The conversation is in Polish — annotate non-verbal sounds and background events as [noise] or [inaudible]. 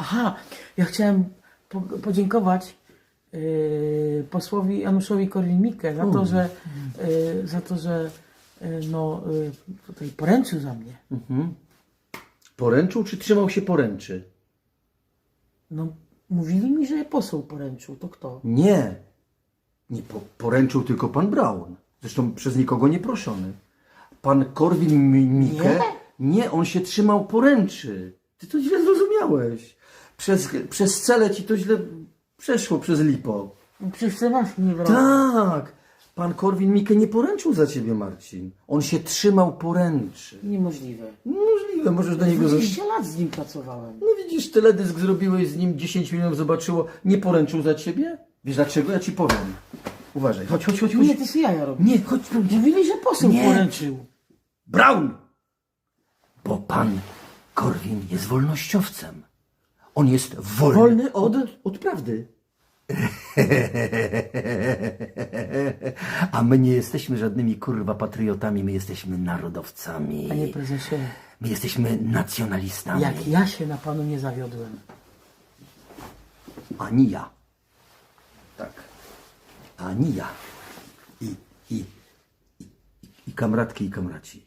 Aha, ja chciałem po, podziękować yy, posłowi Januszowi Korwin-Mikke za to, że, yy, za to, że yy, no, yy, tutaj poręczył za mnie. Mhm. Poręczył czy trzymał się poręczy? No, mówili mi, że poseł poręczył. To kto? Nie. Nie po, poręczył tylko pan Braun. Zresztą przez nikogo nie proszony. Pan Korwin-Mikke... Nie? Nie, on się trzymał poręczy. Ty to źle zrozumiałeś. Przez, przez cele ci to źle przeszło, przez lipo. Przecież te maski nie brał. Tak. Pan Korwin-Mikke nie poręczył za ciebie, Marcin. On się trzymał poręczy. Niemożliwe. Możliwe, możesz do niego... 20 lat z nim pracowałem. No widzisz, teledysk zrobiłeś z nim, 10 milionów zobaczyło, nie poręczył za ciebie? Wiesz dlaczego? Ja ci powiem. Uważaj, chodź, chodź, chodź, chodź. Nie, ty sobie jaja robisz. Nie, chodź tu. Mówili, że poseł Nie. poręczył. Braun! Bo pan Korwin jest wolnościowcem. On jest wolny. Wolny od... od prawdy. [laughs] A my nie jesteśmy żadnymi kurwa patriotami, my jesteśmy narodowcami. Panie prezesie, My jesteśmy nacjonalistami. jak ja się na panu nie zawiodłem. Ani ja. Tak. Ani ja. I, i, i, i kamratki, i kamraci.